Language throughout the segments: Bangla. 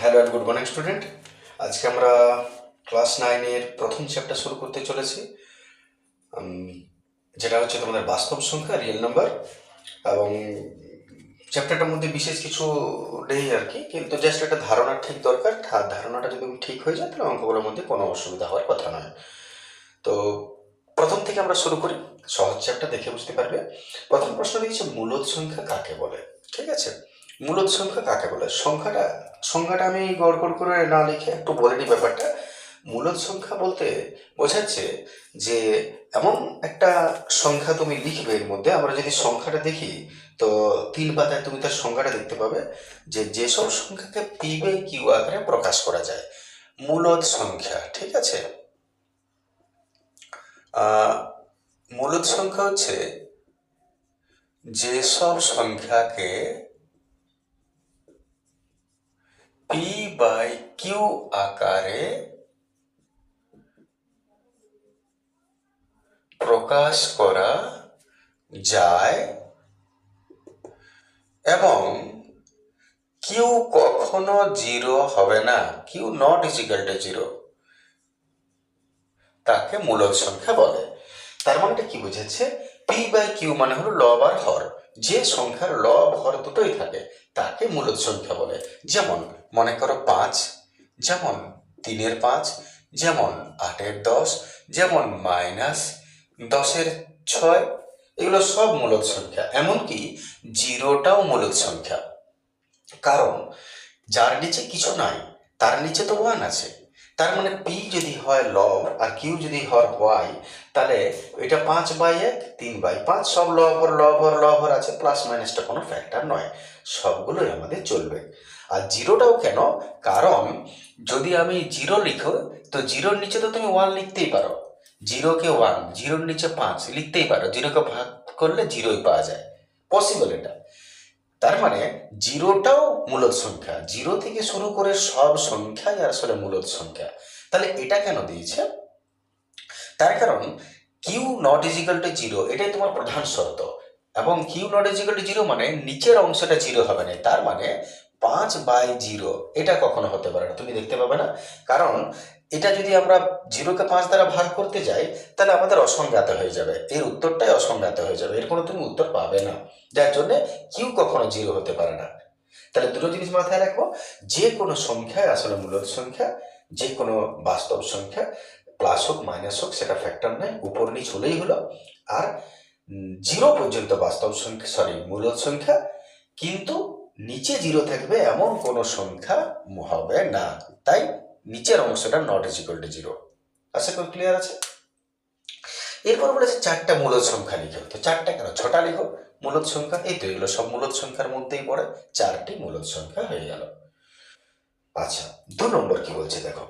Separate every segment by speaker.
Speaker 1: Hello and good morning student আজকে আমরা ক্লাস নাইনের প্রথম চ্যাপ্টার শুরু করতে চলেছি। যেটা হচ্ছে তোমাদের বাস্তব সংখ্যা রিয়েল নাম্বার এবং চ্যাপ্টারটার মধ্যে বিশেষ কিছু নেই আর কি, কিন্তু জাস্ট একটা ধারণা ঠিক দরকার। ধারণাটা যদি ঠিক হয়ে যায়, তাহলে অঙ্কগুলোর মধ্যে কোনো অসুবিধা হওয়ার কথা নয়। তো প্রথম থেকে আমরা শুরু করি, সহজ চ্যাপ্টার দেখে বুঝতে পারবে। প্রথম প্রশ্ন দিয়েছে মূলদ সংখ্যা কাকে বলে? ঠিক আছে? মূলদ সংখ্যা কাকে বলে? সংখ্যাটা সংখ্যাটা আমি গড় গড় করে না লিখে একটু বলে নিই ব্যাপারটা। মূলত সংখ্যা বলতে বোঝাচ্ছে যে এমন একটা সংখ্যা তুমি লিখবে এর মধ্যে, আমরা যদি সংখ্যাটা দেখি, তো তিন পাতায় তুমি তার সংখ্যাটা দেখতে পাবে যে যেসব সংখ্যাকে পি বাই কিউ আকারে প্রকাশ করা যায়। মূলদ সংখ্যা, ঠিক আছে? মূলদ সংখ্যা হচ্ছে যেসব সংখ্যাকে পি বাই কিউ আকারে প্রকাশ করা যায় এবং কিউ কখনো জিরো হবে না। Q not is equal to zero তাকে মূলদ সংখ্যা বলে। তার মানেটা কি বোঝাচ্ছে পি বাই কিউ মানে হলো লব আর হর যে সংখ্যার লব হর দুটোই থাকে, তাকে মূলদ সংখ্যা বলে। যেমন মনে করো পাঁচ, যেমন তিনের পাঁচ, যেমন আটের দশ, যেমন মাইনাস দশের ছয়, এগুলো সব মূলদ সংখ্যা, এমনকি জিরোটাও মূলদ সংখ্যা। কারণ যার নিচে কিছু নাই, তার নিচে তো ওয়ান আছে। তার মানে পি যদি হয় লব আর কিউ যদি হয় ওয়াই তাহলে এটা পাঁচ বাই এক, তিন বাই পাঁচ, সব লভর লভর লবর আছে প্লাস মাইনাসটা কোনো ফ্যাক্টর নয়। সবগুলোই আমাদের চলবে। আর জিরোটাও কেন? কারণ যদি আমি জিরো লিখো, তো জিরোর নিচে তো তুমি ওয়ান লিখতেই পারো। জিরোকে ওয়ান জিরোর নিচে পাঁচ লিখতেই পারো। জিরোকে ভাগ করলে জিরোই পাওয়া যায়। পসিবল এটা। তার মানে জিরোটাও মূলদ সংখ্যা। জিরো থেকে শুরু করে সব সংখ্যাই আসলে মূলদ সংখ্যা। তাহলে এটা কেন দিয়েছে? তার কারণ Q not is equal to zero এটাই তোমার প্রধান শর্ত। এবং Q not is equal to zero মানে নিচের অংশটা জিরো হবে না। তার মানে পাঁচ বাই জিরো, এটা কখনো হতে পারে না। তুমি দেখতে পাবে না। কারণ এটা যদি আমরা জিরোকে পাঁচ দ্বারা ভাগ করতে যাই, তাহলে আমাদের অসংজ্ঞাত হয়ে যাবে। এর উত্তরটাই অসংজ্ঞাত হয়ে যাবে। এর কোনো তুমি উত্তর পাবে না। যার জন্য কিউ কখনো জিরো হতে পারে না। তাহলে দুটো জিনিস মাথায় রাখব। যে কোনো সংখ্যায় আসলে মূলত সংখ্যা, যে কোনো বাস্তব সংখ্যা প্লাস হোক মাইনাস হোক, সেটা ফ্যাক্টর নয় উপর নিচ হলেই হলো। আর জিরো পর্যন্ত বাস্তব সংখ্যা সরি মূলত সংখ্যা, কিন্তু নিচে জিরো থাকবে এমন কোনো সংখ্যা হবে না। তাই নিচের অংশটা not is equal to zero আশা করি ক্লিয়ার আছে? এরপর বলেছে চারটা মূলত সংখ্যা লিখো। তো চারটা কেন? ছটা লিখো। মূলত সংখ্যা? এই তো এগুলো সব মূলত সংখ্যার মধ্যেই পড়ে। চারটি মূলত সংখ্যা হয়ে গেল। আচ্ছা দু নম্বর কি বলছে দেখো?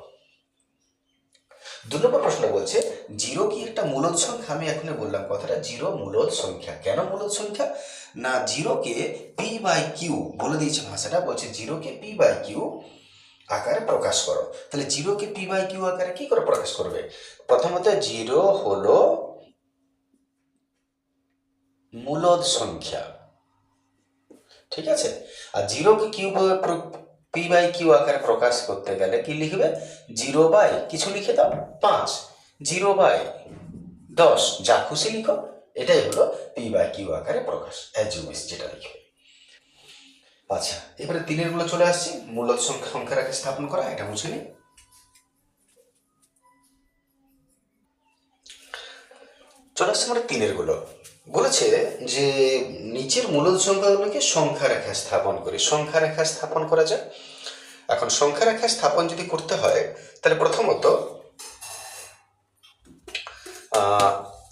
Speaker 1: দু নম্বর প্রশ্ন বলছে, জিরো কি একটা মূলদ সংখ্যা? আমি এখনই বললাম কথাটা, জিরো মূলদ সংখ্যা। কেন মূলদ সংখ্যা? না জিরোকে পি বাই কিউ বলে দিয়েছে ভাষাটা, বলছে জিরোকে পি বাই কিউ আকারে প্রকাশ করো। তাহলে জিরোকে পি বাই কিউ আকারে কি করে প্রকাশ করবে? প্রথমত জিরো হলো মূলদ সংখ্যা। ঠিক আছে? আর জিরোকে কিউ পি বাই কিউ আকারে প্রকাশ করতে গেলে কি লিখবে? জিরো বাই কিছু লিখে দাও, পাঁচ। জিরো বাই দশ, যা খুশি লিখো, এটাই হলো পি বাই কিউ আকারে প্রকাশ অ্যাজ ইউ যেটা লিখবে। আচ্ছা এবারে তিনেরগুলো চলে আসছি, মূলত সংখ্যা সংখ্যার আগে স্থাপন করা, এটা মুছে নিই। চলে আসছে মানে তিনেরগুলো। বলেছে যে নিচের মূলত সংখ্যাগুলোকে সংখ্যা রেখা স্থাপন করি সংখ্যা রেখা স্থাপন করা যায়। এখন সংখ্যা রেখা স্থাপন যদি করতে হয়, তাহলে প্রথমত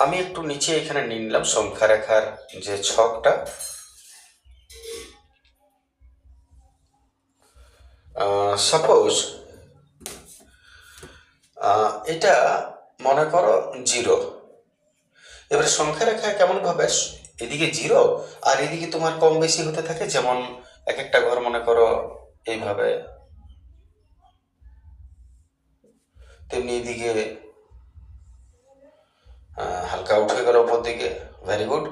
Speaker 1: আমি একটু নিচে এখানে নিলাম সংখ্যা রেখার যে ছকটা। সাপোজ এটা মনে করো জিরো। এবারে সংখ্যা রেখা কেমন ভাবে? এদিকে জিরো আর এদিকে তোমার কম বেশি হতে থাকে, যেমন এক একটা ঘর মনে করো এইভাবে। তেমনি এদিকে হালকা উঠে গেল উপর দিকে। ভেরি গুড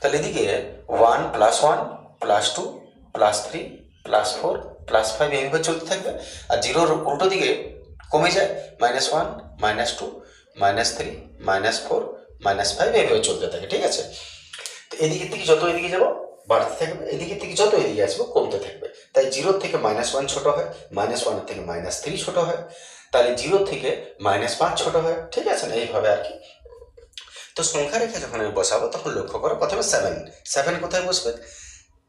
Speaker 1: তাহলে এদিকে one plus one plus two plus three plus four plus five এইভাবে চলতে থাকবে। আর জিরোর উল্টো দিকে কমে যায় minus one minus two minus three minus four minus five এইভাবে চলতে থাকে, ঠিক আছে? তো এদিকের থেকে যত এদিকে যাব, বাড়তে থাকবে, এদিকের থেকে যত এদিকে আসব, কমতে থাকবে। তাই জিরোর থেকে মাইনাস ওয়ান ছোটো হয় মাইনাস ওয়ানের থেকে মাইনাস থ্রি ছোটো হয়, তাহলে জিরো থেকে মাইনাস পাঁচ ছোটো হয়, ঠিক আছে না? এইভাবে আর কি। তো সংখ্যা রেখে যখন আমি বসাবো, তখন লক্ষ্য করো, প্রথমে সেভেন সেভেন কোথায় বসবে?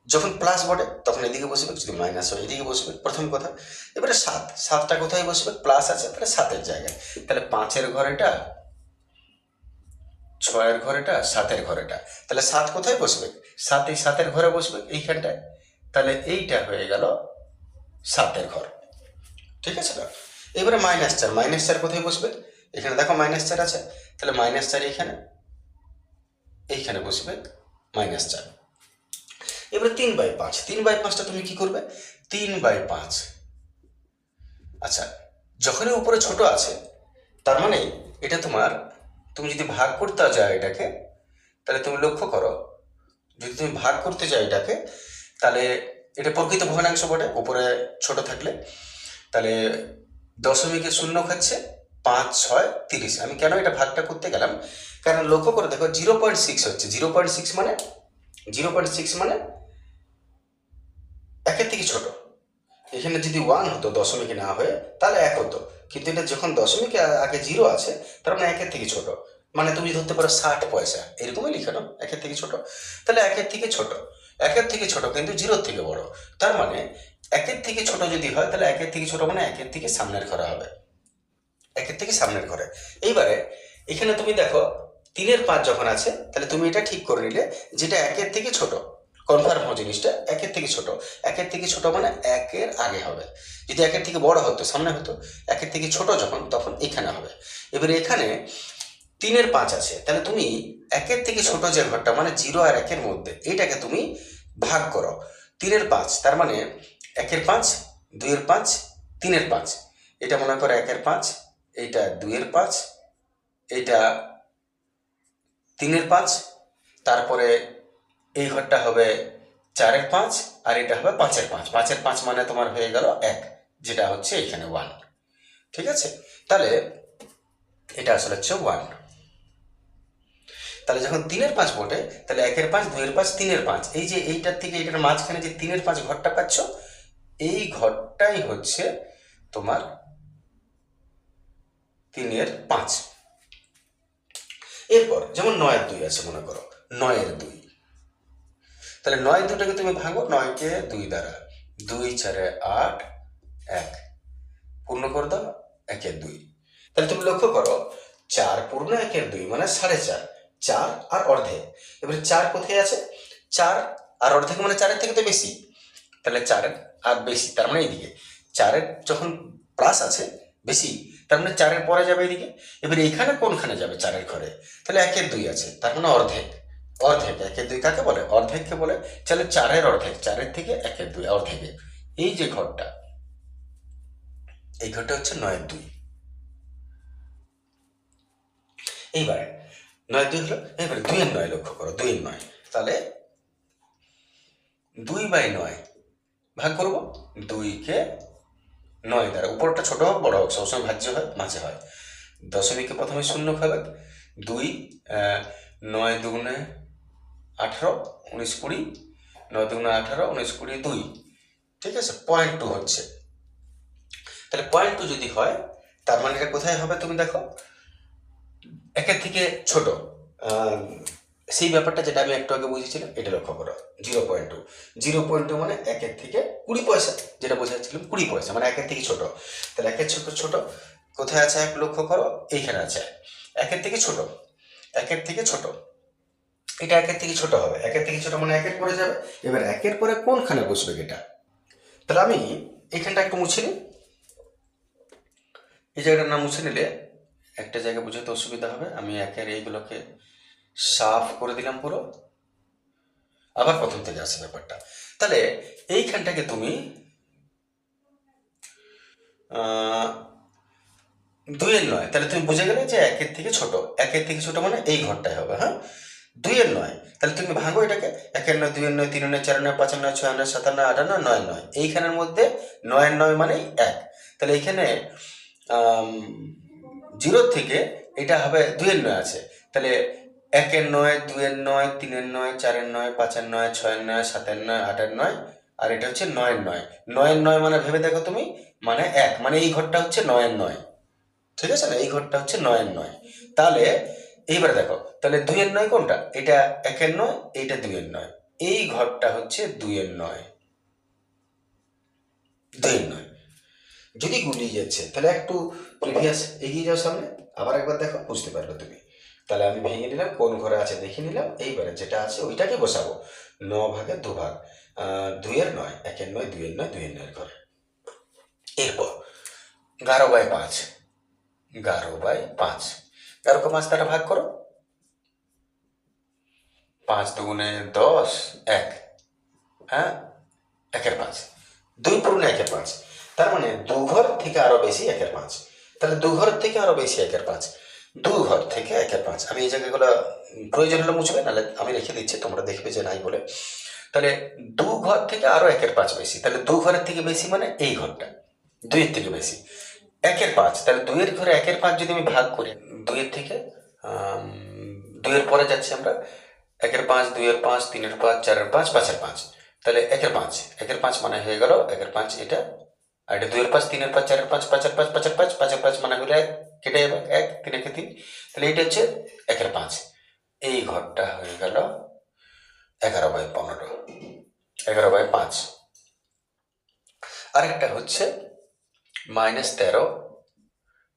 Speaker 1: যখন প্লাস বটে, তখন এদিকে বসবে, যদি মাইনাস হয় এদিকে বসবে, প্রথম কথা। এবারে সাত, সাতটা কোথায় বসবে? প্লাস আছে, তাহলে সাতের জায়গায়। তাহলে পাঁচের ঘরেটা, ছয়ের ঘরেটা, সাতের ঘরেটা। তাহলে সাত কোথায় বসবে? সাত এই সাতের ঘরে বসবে এইখানটায়। তাহলে এইটা হয়ে গেল সাতের ঘর। ঠিক আছে না? এবারে মাইনাস চার মাইনাস চার কোথায় বসবে? এখানে দেখো মাইনাস চার আছে। তাহলে মাইনাস চার এইখানে এইখানে বসবে মাইনাস চার। এবারে তিন বাই পাঁচ। তিন বাই পাঁচটা তুমি কি করবে? তিন বাই পাঁচ। আচ্ছা যখনই উপরে ছোট আছে, তার মানে এটা তোমার, তুমি যদি ভাগ করতে যাও এটাকে, তাহলে তুমি লক্ষ্য করো, যদি তুমি ভাগ করতে যাও এটাকে, তাহলে এটা প্রকৃত ভগ্নাংশ বটে, উপরে ছোট থাকলে। তাহলে দশমিকে শূন্য খাচ্ছে, পাঁচ, ছয়, তিরিশ। আমি কেন এটা ভাগটা করতে গেলাম? কারণ লক্ষ্য করে দেখো, জিরো পয়েন্ট সিক্স হচ্ছে। জিরো পয়েন্ট সিক্স মানে জিরো পয়েন্ট সিক্স মানে একের থেকে ছোট। এখানে যদি ওয়ান হতো, দশমিকে না হয়ে, তাহলে এক হতো। কিন্তু এটা যখন দশমিকে আগে জিরো আছে, তার মানে একের থেকে ছোট। মানে তুমি ধরতে পারো ষাট পয়সা। এরকমই লিখানো একের থেকে ছোট। তাহলে একের থেকে ছোট। একের থেকে ছোট কিন্তু জিরোর থেকে বড়। তার মানে একের থেকে ছোট যদি হয়, তাহলে একের থেকে ছোট মানে একের থেকে সামনের ঘরে হবে। একের থেকে সামনের ঘরে। এইবারে এখানে তুমি দেখো তিনের পাঁচ যখন আছে, তাহলে তুমি এটা ঠিক করে নিলে যেটা একের থেকে ছোট। কনফার্ম হওয়া জিনিসটা, একের থেকে ছোট। একের থেকে ছোট মানে একের আগে হবে। যদি একের থেকে বড় হতো, সামনে হতো, একের থেকে ছোট যখন, তখন এখানে হবে। এবারে এখানে তিনের পাঁচ আছে, তাহলে তুমি একের থেকে ছোট যে ঘরটা মানে জিরো আর একের মধ্যে, এইটাকে তুমি ভাগ করো। তিনের পাঁচ, তার মানে একের পাঁচ, দুইয়ের পাঁচ, তিনের পাঁচ। এটা মনে করো একের পাঁচ, এইটা দুইয়ের পাঁচ, এইটা তিনের পাঁচ, তারপরে এই ঘরটা হবে চারের পাঁচ আর এটা হবে পাঁচের পাঁচ। পাঁচের পাঁচ মানে তোমার হয়ে গেল এক, যেটা হচ্ছে এখানে ওয়ান ঠিক আছে? তাহলে এটা আসলে হচ্ছে ওয়ান তাহলে যখন তিনের পাঁচ বটে, তাহলে একের পাঁচ, দুইয়ের পাঁচ, তিনের পাঁচ। এই যে এইটার থেকে এটার মাঝখানে যে তিনের পাঁচ ঘরটা পাচ্ছ, এই ঘরটাই হচ্ছে তোমার তিনের পাঁচ। এরপর, যেমন নয়ের দুই আছে, মনে করো, নয়ের দুই। তাহলে নয় দুটাকে তুমি ভাঙো, নয়কে দুই দ্বারা। দুই চারে আট, এক। পূর্ণ করে দাও, একের দুই। তাহলে তুমি লক্ষ্য করো, চার পূর্ণ, একের দুই মানে সাড়ে চার। চার আর অর্ধেক। এবারে চার কোথায় আছে? চার আর অর্ধেক মানে চারের থেকে তো বেশি। তাহলে চারের আর বেশি, তার মানে এইদিকে। চারের যখন প্লাস আছে, বেশি তার মানে চারের পরে যাবে এদিকে? এবার এইখানে কোনখানে যাবে চারের ঘরে? তাহলে একের দুই আছে, তার মানে অর্ধেক। অর্ধেক, একের দুই কাকে বলে? অর্ধেককে বলে, তাহলে চারের অর্ধেক, চারের থেকে একের দুই অর্ধেকে এই যে ঘরটা, এই ঘরটা হচ্ছে নয়ের দুই। এইবার নয় দুই হলো এবারে দুইয়ের নয় লক্ষ্য করো দুইয়ের নয়। তাহলে দুই বাই নয়, ভাগ করব, দুইকে নয় দ্বারা। উপরটা ছোট হোক, বড় হোক, সবসময় ভাজ্য হয়, মাঝে হয়। দশমিকে প্রথমে শূন্য খাবে দুই নয় দুগুণে আঠারো, উনিশ কুড়ি। নয় দুগুণে আঠারো, উনিশ কুড়ি দুই। ঠিক আছে? পয়েন্ট টু হচ্ছে। তাহলে পয়েন্ট টু যদি হয়, তার মানে এটা কোথায় হবে তুমি দেখো? একের থেকে ছোট সেই ব্যাপারটা যেটা আমি একটু আগে বুঝেছিলাম, এটা লক্ষ্য করো। Zero point two zero point two মানে একের থেকে কুড়ি পয়সা, যেটা বোঝাচ্ছিলাম কুড়ি পয়সা মানে একের থেকে ছোট। তাহলে একের ছোট ছোট কোথায় আছে এক? লক্ষ্য করো, এইখানে আছে একের থেকে ছোট, একের থেকে ছোট। এটা একের থেকে ছোট হবে। একের থেকে ছোট মানে একের পরে যাবে। এবার একের পরে কোনখানে বসবে এটা? তাহলে আমি এখানটা একটু মুছে নিই। এই জায়গাটার নাম মুছে নিলে একটা জায়গা বুঝাতে অসুবিধা হবে। আমি একের, এইগুলোকে সাফ করে দিলাম পুরো। আবার প্রথম থেকে আসে ব্যাপারটা। তাহলে এইখানটাকে তুমি দুইয়ের নয়। তাহলে তুমি বুঝে গেলে যে একের থেকে ছোট। একের থেকে ছোট মানে এই ঘরটাই হবে হ্যাঁ? দুইয়ের নয়। তাহলে তুমি ভাঙো এটাকে। একের নয়, দুইয়ের নয়, তিনের নয় চার নয় পাঁচ নয় ছয় নয় সাত নয় নয় নয় নয়। এইখানের মধ্যে নয়ের নয় মানেই এক। তাহলে এইখানে জিরো থেকে এটা হবে দুইয়ের নয় আছে। তাহলে একের নয় দুইয়ের নয়, তিনের নয়, চারের নয়, পাঁচের নয়, ছয়ের নয়, সাতের নয়, আটের নয়, আর এটা হচ্ছে নয়ের নয়। নয়ের নয় মানে ভেবে দেখো তুমি মানে এক মানে এই ঘরটা হচ্ছে নয়ের নয়। ঠিক আছে না? এই ঘরটা হচ্ছে নয়ের নয়। তাহলে এইবার দেখো, তাহলে দুইয়ের নয় কোনটা? এটা একের নয়, এইটা দুইয়ের নয়। এই ঘরটা হচ্ছে দুইয়ের নয়। দুইয়ের নয়। যদি গুলিয়ে যাচ্ছে, তাহলে একটু প্রিভিয়াস এগিয়ে যাও সামনে, আবার একবার দেখো, বুঝতে পারবে তুমি। তাহলে আমি ভেঙে নিলাম, কোন ঘরে আছে দেখে নিলাম, এইবারে যেটা আছে ওইটাকে বসাবো। ন ভাগে দু ভাগ দুইয়ের নয়, একের নয়, দুইয়ের নয় দুইয়ের নয় ঘর। এরপর, গারো বাই পাঁচ, গারো বাই পাঁচ। গারোকে পাঁচ দ্বারা ভাগ করো? পাঁচ দুগুণে দশ, এক হ্যাঁ? একের পাঁচ। দুই পূর্ণ একের পাঁচ। তার মানে দু ঘর থেকে আরও বেশি একের পাঁচ। তাহলে দু ঘর থেকে আরও বেশি একের পাঁচ। দু ঘর থেকে একের পাঁচ। আমি এই জায়গাগুলো প্রয়োজন হলে মুছবে, নাহলে আমি রেখে দিচ্ছি, তোমরা দেখবে যে নাই বলে। তাহলে দু ঘর থেকে আরও একের পাঁচ বেশি। তাহলে দু ঘরের থেকে বেশি মানে এই ঘরটা, দুইয়ের থেকে বেশি। একের পাঁচ, তাহলে দুইয়ের ঘরে একের পাঁচ যদি আমি ভাগ করি, দুইয়ের থেকে দুইয়ের পরে যাচ্ছি আমরা, একের পাঁচ, দুইয়ের পাঁচ, তিনের পাঁচ, চারের পাঁচ, পাঁচের পাঁচ। তাহলে একের পাঁচ একের পাঁচ মানে হয়ে গেল, একের পাঁচ এটা আর এটা দুইয়ের পাঁচ, তিনের পাঁচ, চারের পাঁচ, পাঁচের পাঁচ পাঁচের পাঁচ পাঁচের পাঁচ মানে হলে এক, কেটে যাবে, এক, তিন একে তিন তাহলে এটা হচ্ছে একের পাঁচ। এই ঘরটা হয়ে গেল এগারো বাই পনেরো, এগারো বাই পাঁচ। আরেকটা হচ্ছে মাইনাস তেরো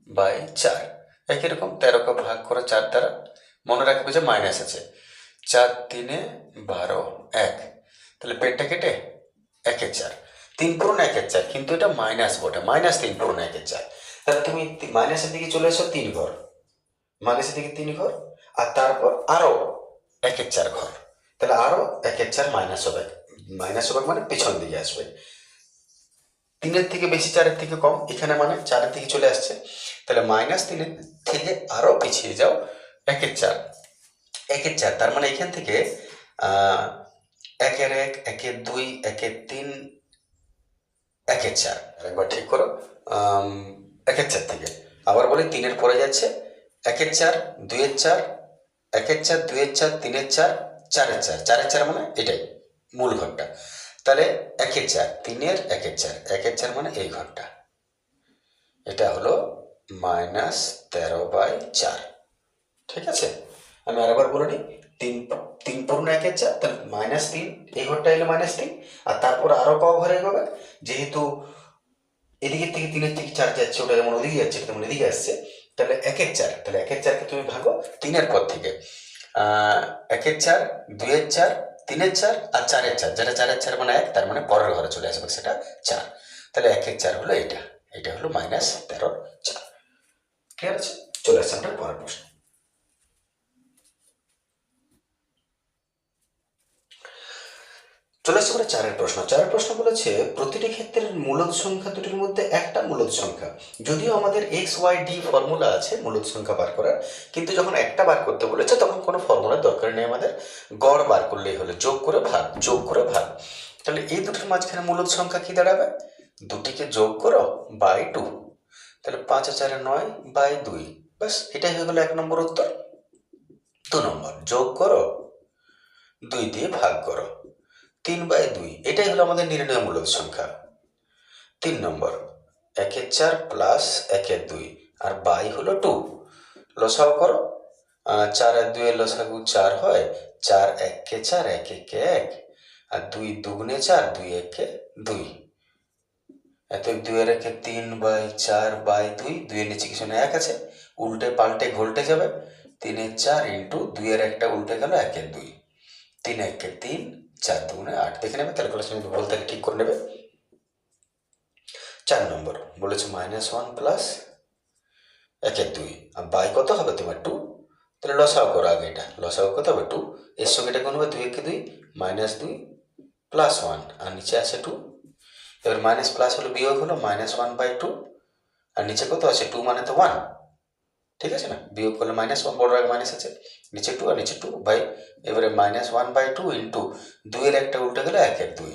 Speaker 1: বাই চার। একই রকম তেরোকে ভাগ করে চার দ্বারা মনে রাখবে যে মাইনাস আছে। চার তিনে বারো, এক। তাহলে পেটটা কেটে একের চার। তিন পূরণ একের চার, কিন্তু এটা মাইনাস বটে মাইনাস তিন পূরণ একের চার। তাহলে তুমি মাইনাসের দিকে চলে এসো তিন ঘর। মাইনাসের দিকে তিন ঘর, আর তারপর আরও একের চার ঘর। তাহলে আরও একের চার মাইনাস হবে মাইনাস হবে মানে পেছন দিকে আসবে। তিনের থেকে বেশি চারের থেকে কম, এখানে মানে চারের থেকে চলে আসছে। তাহলে মাইনাস তিনের থেকে আরও পিছিয়ে যাও একের চার। একের চার, তার মানে এখান থেকে একের এক, একের দুই, একের তিন একের চার। একবার ঠিক করো। একের চার থেকে। আবার বলি তিনের পরে যাচ্ছে। একের চার, দুইয়ের চার একের চার, দুইয়ের চার, তিনের চার, চারের চার। চারের চার মানে এটাই, মূল ঘরটা তাহলে একের চার, তিনের একের চার। একের চার মানে এই ঘরটা এটা হলো মাইনাস তেরো বাই চার। ঠিক আছে? আমি আরেকবার বলে নিই। তিন তিন পূর্ণ একের চার তাহলে মাইনাস তিন, এই ঘরটা এলো মাইনাস তিন, আর তারপর আরও ক ঘরে এগোবে যেহেতু এদিকে থেকে তিনের থেকে চার যাচ্ছে, ওটা যেমন ওদিকে যাচ্ছে তেমন এদিকে আসছে, তাহলে একের চার, তাহলে একের চারকে তুমি ভাগো তিনের পর থেকে। একের চার, দুইয়ের চার, তিনের চার, আর চারের চার, যেটা চারের চার মানে এক, তার মানে পরের ঘরে চলে আসবে, সেটা চার। তাহলে একের চার হলো এটা এটা হলো মাইনাস তেরো চার। ক্লিয়ার আছে? চলে আসছে আমরা পরের প্রশ্ন। চলে আসছে আমরা চারের প্রশ্ন। চারের প্রশ্ন বলেছে, প্রতিটি ক্ষেত্রের মূলদ সংখ্যা দুটির মধ্যে একটা মূলদ সংখ্যা। যদিও আমাদের এক্স ওয়াই ডি ফর্মুলা আছে মূলদ সংখ্যা বার করার, কিন্তু যখন একটা বার করতে বলেছে, তখন কোনো ফর্মুলার দরকার নেই আমাদের। গড় বার করলেই হলো, যোগ করে ভাগ, যোগ করে ভাগ। তাহলে এই দুটোর মাঝখানে মূলদ সংখ্যা কি দাঁড়াবে? দুটিকে যোগ করো বাই টু তাহলে পাঁচ হাজার নয় বাই দুই। ব্যাস, এটাই হয়ে গেলো এক নম্বর উত্তর। দু নম্বর, যোগ করো। দুই দিয়ে ভাগ করো। তিন বাই দুই, এটাই হলো আমাদের নির্ণয় মূলদ সংখ্যা। তিন নম্বর, একের চার প্লাস একের দুই, আর বাই হলো টু লসাও করো। চার আর দুই লসাগু চার হয়, চার এককে চার, এক একে এক, আর দুই দুগুণে চার, দুই একে দুই। এত দুইয়ের একে তিন বাই চার বাই দুই, দুইয়ের নিচে কিছু না, এক আছে। উল্টে পাল্টে ঘোল্টে যাবে। তিনের চার ইন্টু দুইয়ের একটা উল্টে গেল, একের দুই। তিন একে তিন চার দুগুণে আট দেখে নেবে ক্যালকুলেশন যদি ভুল থাকে ঠিক করে নেবে। চার নম্বর, বলেছে মাইনাস ওয়ান প্লাস একের দুই। আর বাই কত হবে তোমার টু তাহলে লসাও করো আগে এটা। লসাও কত হবে টু এর সঙ্গে এটা কোন হবে দুই একে দুই মাইনাস দুই প্লাস ওয়ান আর নিচে আছে টু এবার মাইনাস প্লাস হলো বিয়োগ হলো মাইনাস ওয়ান বাই টু আর নিচে কত আছে? টু মানে তো ওয়ান ঠিক আছে না? বিয়োগ করলে মাইনাস ওয়ান বড় আগে মাইনাস আছে। নিচে টু আর নিচে টু বাই এবারে minus one by two into দুইয়ের একটা উল্টে গেলে এক এক দুই।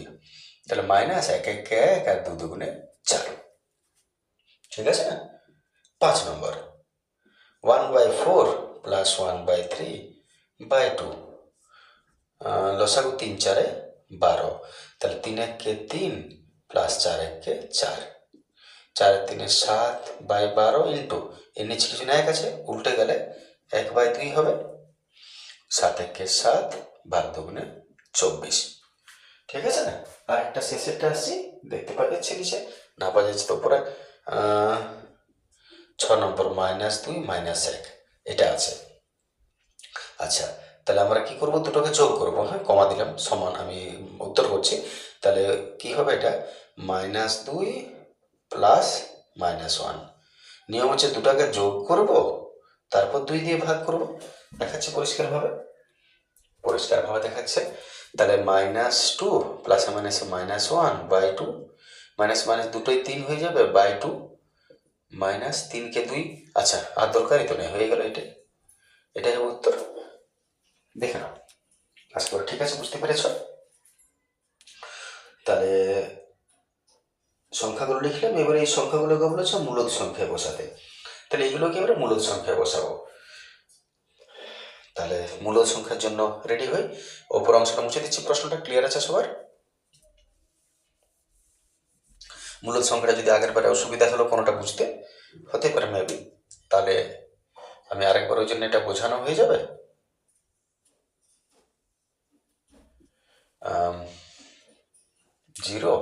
Speaker 1: তাহলে মাইনাস এক এক এক আর দু দুগুণে চার। ঠিক আছে না? পাঁচ নম্বর। One by four plus one by three by two লসাগু তিন, চারে বারো। তাহলে তিন এককে তিন প্লাস চার এককে চার। চার তিনে সাত বাই বারো ইন্টু এর নিচে কিছু না এক আছে, উল্টে গেলে এক বাই দুই হবে। সাত একে সাত বার দুগুণে চব্বিশ। ঠিক আছে না? আর একটা শেষেরটা আসছি, দেখতে পাওয়া যাচ্ছে নিচে। না পাওয়া যাচ্ছে তো পরে ছ নম্বর মাইনাস দুই, মাইনাস এক, এটা আছে। আচ্ছা তাহলে আমরা কি করব? দুটোকে যোগ করব হ্যাঁ কমা দিলাম, সমান আমি উত্তর করছি। তাহলে কি হবে এটা? মাইনাস দুই প্লাস মাইনাস ওয়ান নিয়ম হচ্ছে দুটাকে যোগ করব, তারপর দুই দিয়ে ভাগ করব। দেখাচ্ছে পরিষ্কারভাবে? পরিষ্কারভাবে দেখাচ্ছে। তাহলে minus two plus minus minus one by two minus minus দুটোই তিন হয়ে যাবে বাই টু মাইনাস তিনকে দুই। আচ্ছা আর দরকারই তো নেই, হয়ে গেল এটাই এটাই হবে উত্তর। দেখে নাও। আশা ঠিক আছে, বুঝতে পেরেছ? তাহলে সংখ্যাগুলো লিখলাম, এবারে এই সংখ্যাগুলোকে বলেছে মূলদ সংখ্যায় বসাতে। তাহলে এগুলোকে এবারে মূলদ সংখ্যায় বসাবো। তাহলে মূলদ সংখ্যার জন্য রেডি হই। ওপর অংশটা মুছে দিচ্ছি, প্রশ্নটা ক্লিয়ার আছে সবার? মূলদ সংখ্যাটা যদি আগের বারে অসুবিধা হলো কোনোটা বুঝতে, হতে পারে মেবি তাহলে আমি আরেকবার ওই জন্য এটা বোঝানো হয়ে যাবে? Zero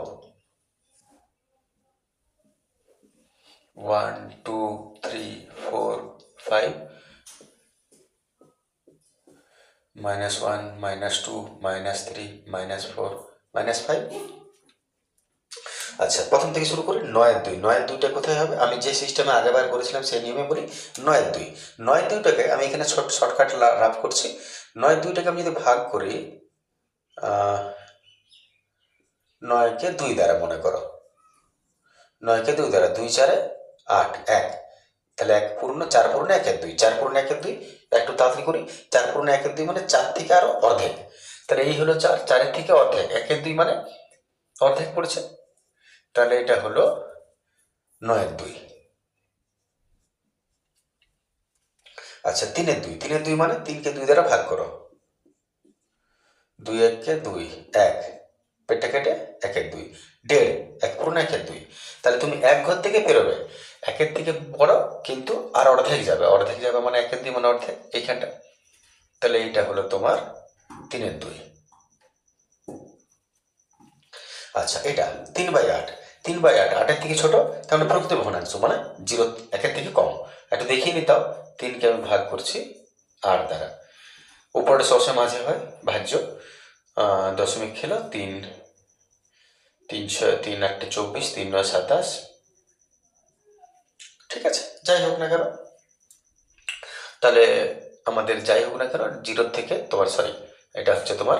Speaker 1: one two three four five minus one minus two minus three minus four minus five আচ্ছা প্রথম থেকে শুরু করি, নয়ের দুই। নয়ের দুইটা কোথায় হবে? আমি যে সিস্টেমে আগেবার করেছিলাম, সেই নিয়মে বলি, নয়ের দুই। নয় দুইটাকে আমি এখানে ছোট শর্টকাট রাফ করছি। নয় দুইটাকে আমি যদি ভাগ করি নয়কে দুই দ্বারা মনে করো। নয়কে দুই দ্বারা দুই চারে আট, এক। তাহলে এক পূর্ণ, চার পূর্ণ, এক এক, দুই। চার পূর্ণ, এক এক, দুই। একটু তাড়াতাড়ি করি। চার পূর্ণ, এক এক, দুই মানে চার থেকে আরও অর্ধেক। তাহলে এই হলো চার, চারের থেকে অর্ধেক। একের দুই মানে অর্ধেক পড়ছে। তাহলে এটা হলো নয়ের দুই। আচ্ছা তিনের দুই। তিনের দুই মানে তিনকে দুই দ্বারা ভাগ করো। দুই এককে দুই, এক। পেটে কেটে এক এক, দুই। দেড়, এক পূর্ণ, এক এক, দুই। তাহলে তুমি এক ঘর থেকে বেরোবে। একের থেকে বড় কিন্তু আর অর্ধেক যাবে। অর্ধেক যাবে মানে একের দুই মানে অর্ধেক। এইখানটা। তাহলে এইটা হলো তোমার তিনের দুই। আচ্ছা এটা তিন বাই আট। তিন বাই আট, আটের থেকে ছোট মানে প্রকৃত ভগ্নাংশ মানে জিরো, একের থেকে কম। একটু দেখিয়ে নিতাম তিনকে আমি ভাগ করছি আট দ্বারা। উপরে সবসময় মাঝে হয়, ভাজ্য। দশমিক খেলো, তিন। তিন ছয়, তিন আটটা চব্বিশ, তিন নয় সাতাশ। ঠিক আছে, যাই হোক না কেন। তাহলে আমাদের যাই হোক না কেন জিরোর থেকে তোমার সরি এটা হচ্ছে তোমার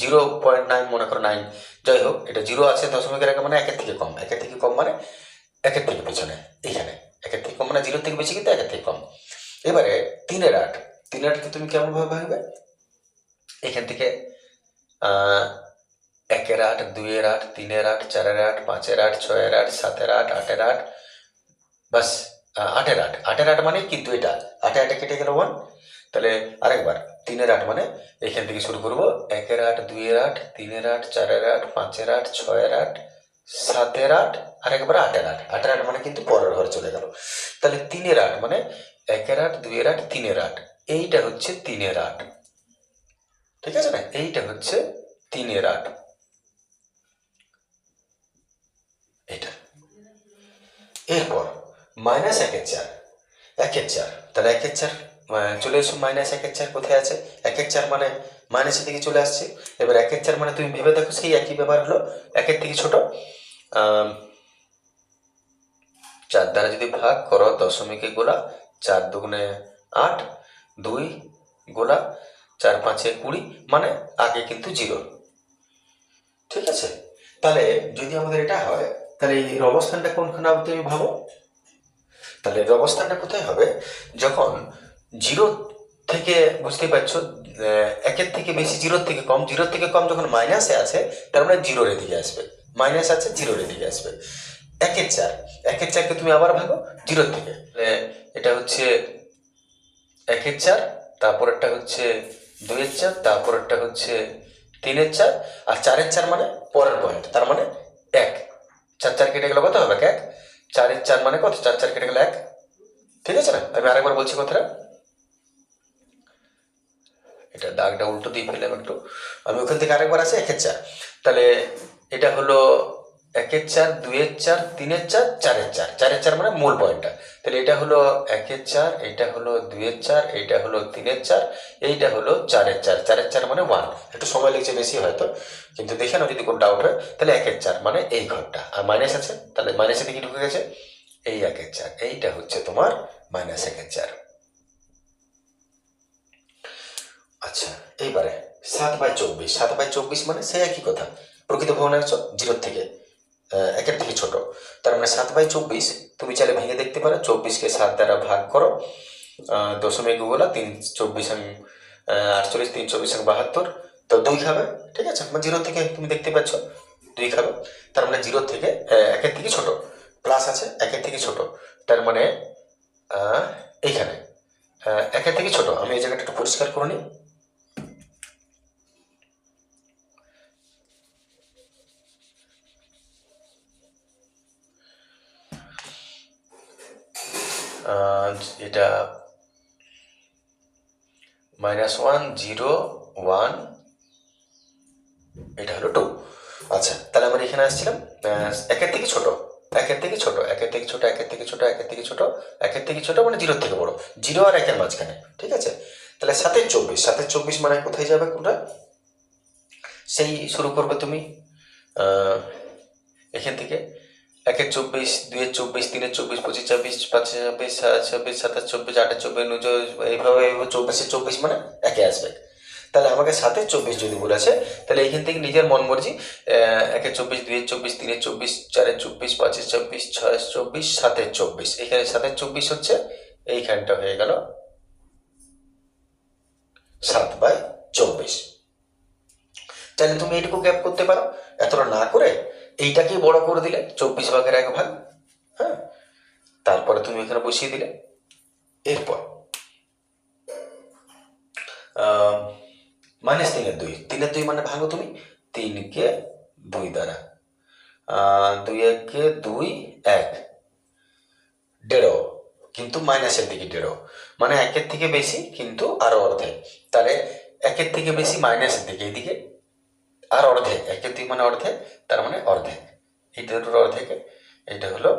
Speaker 1: জিরো পয়েন্ট নাইন মনে করো নাইন যাই হোক, এটা জিরো আছে দশমিকের আগে মানে একের থেকে কম। একের থেকে কম মানে একের থেকে পেছনে, এইখানে। একের থেকে কম মানে জিরোর থেকে বেশি কিন্তু একের থেকে কম। এবারে তিনের আট, তিনের আটকে তুমি কেমনভাবে ভাববে এখান থেকে একের আট, দুইয়ের আট, তিনের আট, চারের আট, পাঁচের আট, ছয়ের আট, সাতের আট, আটের আট বাস আটের আট। আটের আট মানে কিন্তু এটা, আটে আটে কেটে গেল ওয়ান তাহলে আরেকবার, তিনের আট মানে এখান থেকে শুরু করব। একের আট, দুইয়ের আট, তিনের আট, চারের আট, পাঁচের আট, ছয়ের আট, সাতের আট আর একবার আটের আট। আটের আট মানে কিন্তু পরের ঘরে চলে গেল। তাহলে তিনের আট মানে একের আট, দুইয়ের আট, তিনের আট। এইটা হচ্ছে তিনের আট। ঠিক আছে না? এইটা হচ্ছে তিনের আট। এটা এরপর মাইনাস একের চার একের চার। তাহলে একের চার চলে এসো, মাইনাস একের চার কোথায় আছে? একের চার মানে মাইনাসের দিকে চলে আসছে। এবার একের চার মানে তুমি ভেবে দেখো সেই একই ব্যাপার হলো একের থেকে ছোট। চার দ্বারা যদি ভাগ করো, দশমিকে গোলা, চার দুগুণে আট, দুই গোলা, চার পাঁচে কুড়ি মানে আগে কিন্তু জিরো। ঠিক আছে? তাহলে যদি আমাদের এটা হয়, তাহলে এর অবস্থানটা কোনখানে তুমি ভাবো? তাহলে এর অবস্থানটা কোথায় হবে? যখন জিরো থেকে বুঝতে পারছ একের থেকে বেশি জিরোর থেকে কম, জিরোর থেকে কম যখন মাইনাসে আছে, তার মানে জিরোর এদিকে আসবে। মাইনাস আছে, জিরোর এদিকে আসবে। একের চার, একের চারকে তুমি আবার ভাগো, জিরোর থেকে। এটা হচ্ছে একের চার, তারপরেরটা হচ্ছে দুইয়ের চার, তারপরেরটা হচ্ছে তিনের চার, আর চারের চার মানে পরের পয়েন্ট তার মানে এক। চার চার কেটে গেলে কত হবে, এক? চারের চার মানে কত? চার চার কেটে গেলে এক। ঠিক আছে না? আমি আরেকবার বলছি কথাটা। এটা দাগটা উল্টো দিয়ে ফেললাম একটু। আমি ওখান থেকে আরেকবার আসি, একের চার। তাহলে এটা হলো একের চার, দুইয়ের চার, তিনের চার, চারের চার। চারের চার মানে মূল পয়েন্টটা তাহলে এটা হলো একের চার এটা হলো দুইয়ের চার, এইটা হলো তিনের চার, এইটা হলো চারের চার। চারের চার মানে ওয়ান একটু সময় লেগেছে বেশি হয়তো, কিন্তু দেখে নাও যদি কোনো ডাউট হয়, তাহলে একের চার মানে এই ঘরটা। আর মাইনাস আছে, তাহলে মাইনাসে দিকে ঢুকে গেছে। এই একের চার, এইটা হচ্ছে তোমার মাইনাস একের চার। আচ্ছা এইবারে সাত বাই চব্বিশ। সাত বাই চব্বিশ মানে সেই একই কথা। প্রকৃত ভগ্নাংশ জিরোর থেকে। একের থেকে ছোট। তার মানে সাত বাই চব্বিশ, তুমি চাইলে ভেঙে দেখতে পারো। চব্বিশকে সাত দ্বারা ভাগ করো দশমিক গুগলা তিন চব্বিশ আটচল্লিশ, তিন চব্বিশ বাহাত্তর। তো দুই খাবে, ঠিক আছে? মানে জিরো থেকে তুমি দেখতে পাচ্ছ, দুই খাবে। তার মানে জিরোর থেকে একের থেকে ছোট। প্লাস আছে একের থেকে ছোট। তার মানে এইখানে একের থেকে ছোট। আমি এই জায়গাটা একটু পরিষ্কার করে নিই। এটা মাইনাস ওয়ান জিরো ওয়ান এটা হলো টু আচ্ছা তাহলে আমরা এখানে আসছিলাম একের থেকে ছোট, একের থেকে ছোট, একের থেকে ছোট, একের থেকে ছোট, একের থেকে ছোট, একের থেকে ছোট মানে জিরোর থেকে বড়। জিরো আর একের মাঝখানে, ঠিক আছে? তাহলে সাতের চব্বিশ সাতের চব্বিশ মানে কোথায় যাবে কোনটা সেই শুরু করবে তুমি এখান থেকে। একের চব্বিশ দুইয়ের চব্বিশ তিনের চব্বিশ, পঁচিশ, ছাব্বিশ পাঁচের ছাব্বিশ ছাব্বিশ, সাতাশ, চব্বিশ আটের চব্বিশ উনচ এইভাবে চব্বিশের চব্বিশ মানে একে আসবে। তাহলে আমাকে সাতের চব্বিশ যদি বলেছে তাহলে এইখান থেকে নিজের মন মর্জি একের চব্বিশ দুইয়ের চব্বিশ তিনের চব্বিশ চারের চব্বিশ পাঁচের চব্বিশ ছয়ের চব্বিশ সাতের চব্বিশ। এখানে সাতের চব্বিশ হচ্ছে, এইখানটা হয়ে গেল সাত বাই চব্বিশ। তাহলে তুমি এইটুকু গ্যাপ করতে পারো। এতটা না করে এইটাকে বড় করে দিলে চব্বিশ ভাগের এক ভাগ হ্যাঁ? তারপরে তুমি এখানে বসিয়ে দিলে, এরপর। মাইনাস তিনের দুই। তিনের দুই মানে ভাঙো তুমি? তিনকে দুই দ্বারা। দুই একে দুই, এক। দেড় কিন্তু মাইনাসের দিকে দেড় মানে একের থেকে বেশি, কিন্তু আরও অর্ধেক। তাহলে একের থেকে বেশি মাইনাসের দিকে এইদিকে আর অর্ধেক একে দুই মানে অর্ধেক তার মানে অর্ধেক এই দুটোর অর্ধেকে এটা হলো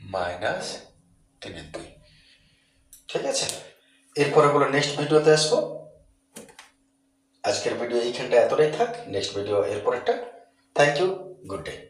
Speaker 1: মাইনাস তিনের দুই। ঠিক আছে? এরপরে বলো নেক্সট ভিডিওতে আসব। আজকের ভিডিও এইখানটা এতটাই থাক। নেক্সট ভিডিও এরপরেরটা থ্যাংক ইউ গুড ডে